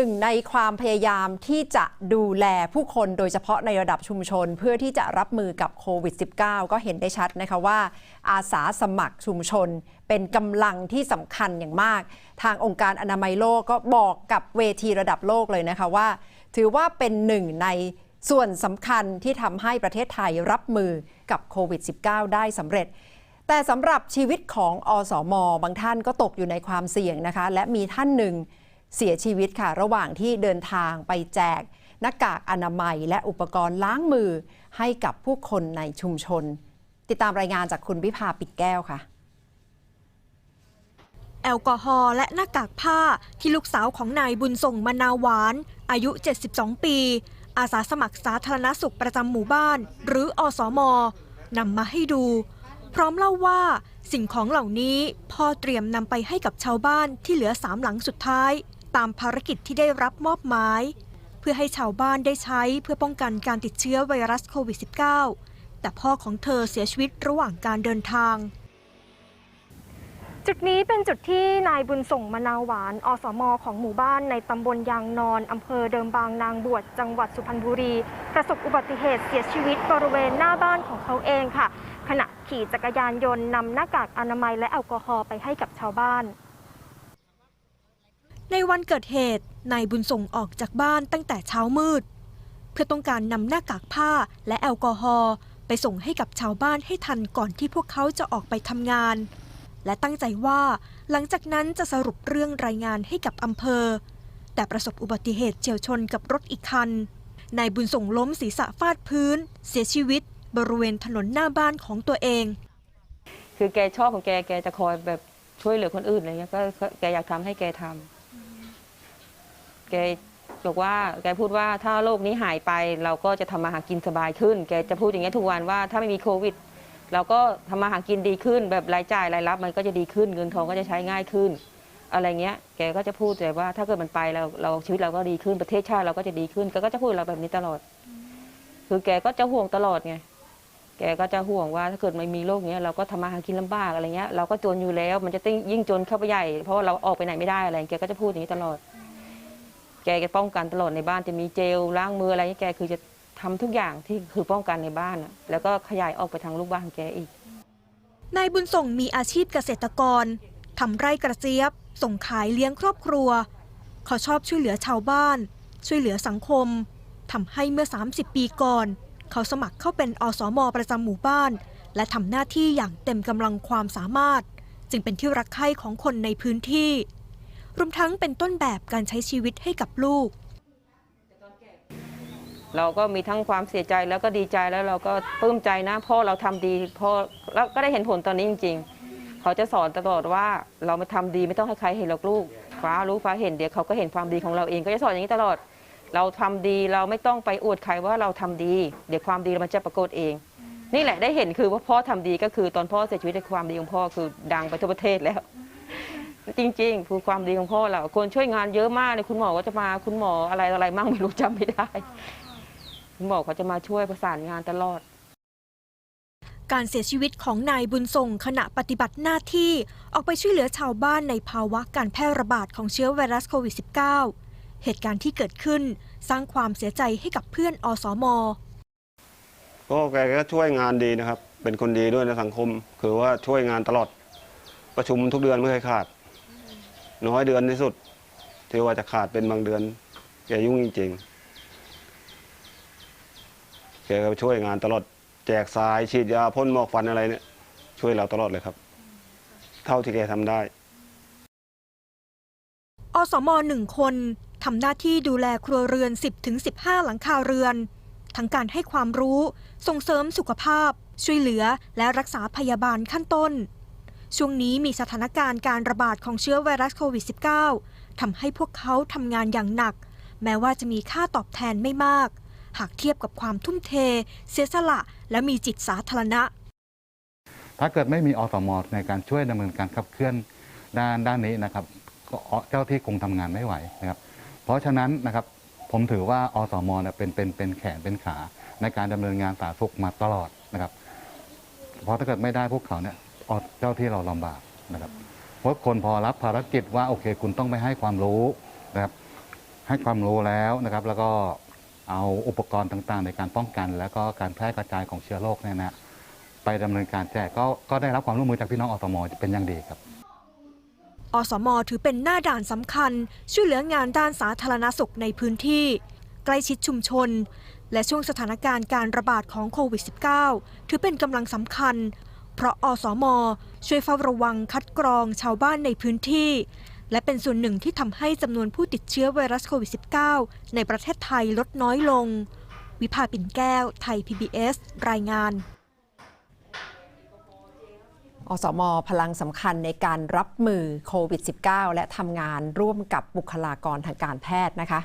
หนึ่งในความพยายามที่จะดูแลผู้คนโดยเฉพาะในระดับชุมชน เพื่อที่จะรับมือกับโควิด -19 ก็เห็นได้ชัดนะคะว่า อาสาสมัครชุมชน เป็นกำลังที่สำคัญอย่างมาก ทางองค์การอนามัยโลกก็บอกกับเวทีระดับโลกเลยนะคะว่า ถือว่าเป็นหนึ่งในส่วนสำคัญที่ทำให้ประเทศไทยรับมือกับโควิด -19 ได้สำเร็จแต่สำหรับชีวิตของอสมบางท่านก็ตกอยู่ในความเสี่ยงนะคะ และมีท่านหนึ่ง เสียชีวิตค่ะระหว่างที่เดินทางไปแจกหน้ากากอนามัย และอุปกรณ์ล้างมือให้กับผู้คนในชุมชน ติดตามรายงานจากคุณวิภาปิดแก้วค่ะแอลกอฮอล์และหน้ากากผ้าที่ลูกสาวของนายบุญส่งมนาหวาน อายุ 72 ปี อาสาสมัครสาธารณสุขประจำหมู่บ้าน หรืออสมนำมาให้ดู พร้อมเล่าว่าสิ่งของเหล่านี้พ่อเตรียมนำไปให้กับชาวบ้านที่เหลือสามหลังสุดท้าย ตามภารกิจที่ได้รับมอบหมาย เพื่อให้ชาวบ้านได้ใช้เพื่อป้องกันการติดเชื้อไวรัสโควิด -19 แต่พ่อของเธอเสียชีวิตระหว่างการเดินทาง จุดนี้เป็นจุดที่นายบุญส่งมะนาวหวาน อสมของหมู่บ้านในตำบลยางนอนอำเภอเดิมบางนางบวชจังหวัดสุพรรณบุรี ประสบอุบัติเหตุเสียชีวิตบริเวณหน้าบ้านของเขาเองค่ะ ขณะขี่จักรยานยนต์นำหน้ากากอนามัยและแอลกอฮอล์ไปให้กับชาวบ้าน ในวันเกิดเหตุนายบุญส่งออกจากบ้านตั้งแต่เช้ามืด เพื่อต้องการนำหน้ากากผ้าและแอลกอฮอล์ไปส่งให้กับชาวบ้านให้ทันก่อนที่พวกเขาจะออกไปทำงาน และตั้งใจว่าหลังจากนั้นจะสรุปเรื่องรายงานให้กับอำเภอ แต่ประสบอุบัติเหตุเฉียวชนกับรถอีกคันนายบุญส่งล้มศีรษะฟาดพื้น เสียชีวิต บริเวณถนนหน้าบ้านของตัวเอง คือแกชอบของแกแกจะคอยแบบช่วยเหลือคนอื่นอะไรเงี้ยก็ก็แกอยากทำให้แกทำ แกบอกว่าแกพูดว่าถ้าโรคนี้หายไป เราก็จะทำมาหากินสบายขึ้น แกจะพูดอย่างเงี้ยทุกวันว่าถ้าไม่มีโควิด เราก็ทำมาหากินดีขึ้น แบบรายจ่ายรายรับ มันก็จะดีขึ้นเงินทองก็จะใช้ง่ายขึ้น อะไรเงี้ย แกก็จะพูดแต่ว่าถ้าเกิดมันไปเราเราชีวิตเราก็ดีขึ้นประเทศชาติเราก็จะดีขึ้นแกก็จะพูดเราแบบนี้ตลอด คือแกก็จะห่วงตลอดไงแกก็จะห่วงว่าถ้าเกิดไม่มีโรคเนี้ยเราก็ทำมาหากินลำบากอะไรเงี้ยเราก็จนอยู่แล้ว มันจะต้องยิ่งจนเข้าไปใหญ่เพราะว่าเราออกไปไหนไม่ได้อะไร แกก็จะพูดอย่างนี้ตลอด แกจะป้องกันตลอดในบ้านจะมีเจลล้างมืออะไรเงี้แกคือจะทำทุกอย่างที่คือป้องกันในบ้าน แล้วก็ขยายออกไปทางลูกบ้านของแกอีกนายบุญส่งมีอาชีพเกษตรกรทำไร่กระเจี๊ยบ ส่งขายเลี้ยงครอบครัว เขาชอบช่วยเหลือชาวบ้าน ช่วยเหลือสังคมทำให้เมื่อ 30 ปีก่อน เขาสมัครเข้าเป็นอสมประจำหมู่บ้าน และทำหน้าที่อย่างเต็มกำลังความสามารถ จึงเป็นที่รักใคร่ของคนในพื้นที่ รวมทั้งเป็นต้นแบบการใช้ชีวิตให้กับลูก เราก็มีทั้งความเสียใจแล้วก็ดีใจแล้วเราก็ปลื้มใจนะพ่อเราทำดีพ่อแล้วก็ได้เห็นผลตอนนี้จริง ๆ เขาจะสอนตลอดว่าเรามาทำดีไม่ต้องให้ใครเห็นหรอกลูกฟ้ารู้ฟ้าเห็นเดี๋ยวเขาก็เห็นความดีของเราเองก็จะสอนอย่างนี้ตลอด เราทำดีเราไม่ต้องไปอวดใครว่าเราทำดี เดี๋ยวความดีมันจะปรากฏเอง นี่แหละได้เห็นคือว่าพ่อทำดีก็คือตอนพ่อเสียชีวิตในความดีของพ่อคือดังไปทั่วประเทศแล้ว จริงๆคือความดีของพ่อเราคนช่วยงานเยอะมากเลยคุณหมอก็จะมาคุณหมออะไรอะไรมั่งไม่รู้จำไม่ได้ คุณหมอเขาจะมาช่วยประสานงานตลอด การเสียชีวิตของนายบุญส่งขณะปฏิบัติหน้าที่ออกไปช่วยเหลือชาวบ้านในภาวะการแพร่ระบาดของเชื้อไวรัสโควิด -19 เหตุการณ์ที่เกิดขึ้นสร้างความเสียใจให้กับเพื่อนอสมก็แกก็ช่วยงานดีนะครับ เป็นคนดีด้วยในสังคม คือว่าช่วยงานตลอดประชุมทุกเดือนไม่เคยขาด น้อยเดือนที่สุดที่ว่าจะขาดเป็นบางเดือน แกยุ่งจริงๆแกก็ช่วยงานตลอด แจกทรายฉีดยาพ่นหมอกฟันอะไรเนี่ย ช่วยเราตลอดเลยครับ เท่าที่แกทำได้ อสมหนึ่งคนทำหน้าที่ดูแลครัวเรือน 10-15 หลังคาเรือน ทั้งการให้ความรู้ ส่งเสริมสุขภาพ ช่วยเหลือและรักษาพยาบาลขั้นต้น ช่วงนี้มีสถานการณ์การระบาดของเชื้อไวรัสโควิด -19 ทำให้พวกเขาทำงานอย่างหนัก แม้ว่าจะมีค่าตอบแทนไม่มาก หากเทียบกับความทุ่มเท เสียสละ และมีจิตสาธารณะ ถ้าเกิดไม่มีอสมในการช่วยดำเนินการขับเคลื่อนด้านด้านนี้นะครับก็เจ้าที่คงทำงานไม่ไหวนะครับ เพราะฉะนั้นนะครับผมถือว่าอสมเป็นเป็นเป็นแขนเป็นขา ในการดำเนินงานสาธารณสุขมาตลอดนะครับเพราะถ้าเกิดไม่ได้พวกเขาเนี่ย อเจ้าที่เราลำบากนะครับ เพราะคนพอรับภารกิจว่าโอเค คุณต้องไปให้ความรู้นะครับ ให้ความรู้แล้วนะครับ แล้วก็เอาอุปกรณ์ต่างๆ ในการป้องกัน แล้วก็การแพร่กระจายของเชื้อโรคเนี่ยนะไปดำเนินการแจกก็ก็ได้รับความร่วมมือจากพี่น้องอสมเป็นอย่างดีครับอสมถือเป็นหน้าด่านสำคัญ ช่วยเหลืองานด้านสาธารณสุขในพื้นที่ ใกล้ชิดชุมชน และช่วงสถานการณ์การระบาดของโควิด -19 ถือเป็นกำลังสำคัญ เพราะอสม ช่วยเฝ้าระวังคัดกรองชาวบ้านในพื้นที่ และเป็นส่วนหนึ่งที่ทำให้จำนวนผู้ติดเชื้อไวรัสโควิด -19 ในประเทศไทยลดน้อยลง วิภาปิ่นแก้ว ไทย PBS รายงานอสม พลังสำคัญในการรับมือโควิด -19 และทำงานร่วมกับบุคลากรทางการแพทย์นะคะ